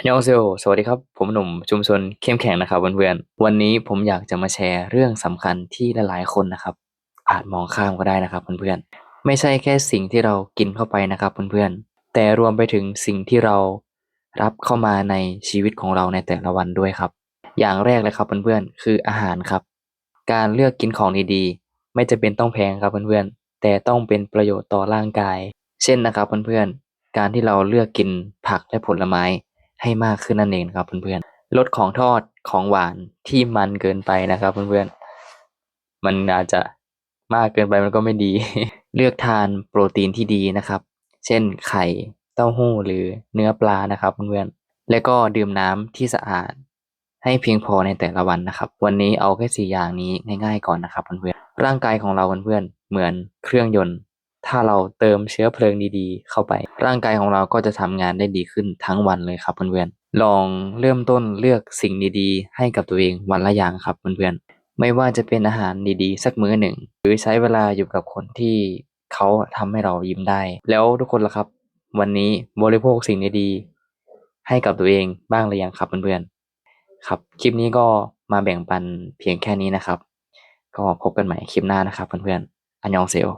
อันยองเซลสวัสดีครับ ผมหนุ่มชุมชนเข้มแข็งนะครับเพื่อนๆ วันนี้ผมอยากจะมาแชร์เรื่องสำคัญที่หลายๆคนนะครับ อาจมองข้ามก็ได้นะครับเพื่อนๆ ไม่ใช่แค่สิ่งที่เรากินเข้าไปนะครับเพื่อนๆ แต่รวมไปถึงสิ่งที่เรารับเข้ามาในชีวิตของเราในแต่ละวันด้วยครับ อย่างแรกเลยครับเพื่อนๆ คืออาหารครับ การเลือกกินของดีๆ ไม่จะเป็นต้องแพงครับเพื่อนๆ แต่ต้องเป็นประโยชน์ต่อร่างกาย เช่นนะครับเพื่อนๆ การที่เราเลือกกินผักและผลไม้ ให้มากขึ้นนั่นเองครับเพื่อนๆลดของทอดของหวานที่มันเกินไปนะครับเพื่อนๆมันอาจจะมากเกินไปมันก็ไม่ดี เลือกทานโปรตีนที่ดีนะครับ เช่นไข่เต้าหู้หรือเนื้อปลานะครับเพื่อนๆและก็ดื่มน้ำที่สะอาด ให้เพียงพอในแต่ละวันนะครับ วันนี้เอาแค่สี่อย่างนี้ง่าย ๆ ก่อนนะครับเพื่อนๆร่างกายของเราเพื่อนๆเหมือนเครื่องยนต์ ถ้าเราเติมเชื้อเพลิงดีๆ เข้าไป ร่างกายของเราก็จะทำงานได้ดีขึ้นทั้งวันเลยครับเพื่อนๆลองเริ่มต้นเลือกสิ่งดีๆ ให้กับตัวเองวันละอย่างครับเพื่อนๆไม่ว่าจะเป็นอาหารดีๆ สักมื้อหนึ่ง หรือใช้เวลาอยู่กับคนที่เขาทำให้เรายิ้มได้ แล้วทุกคนล่ะครับ วันนี้บริโภคสิ่งดีๆให้กับตัวเองบ้างหรือยังครับเพื่อนๆครับ คลิปนี้ก็มาแบ่งปันเพียงแค่นี้นะครับ ก็พบกันใหม่คลิปหน้านะครับเพื่อนๆอันยองเซล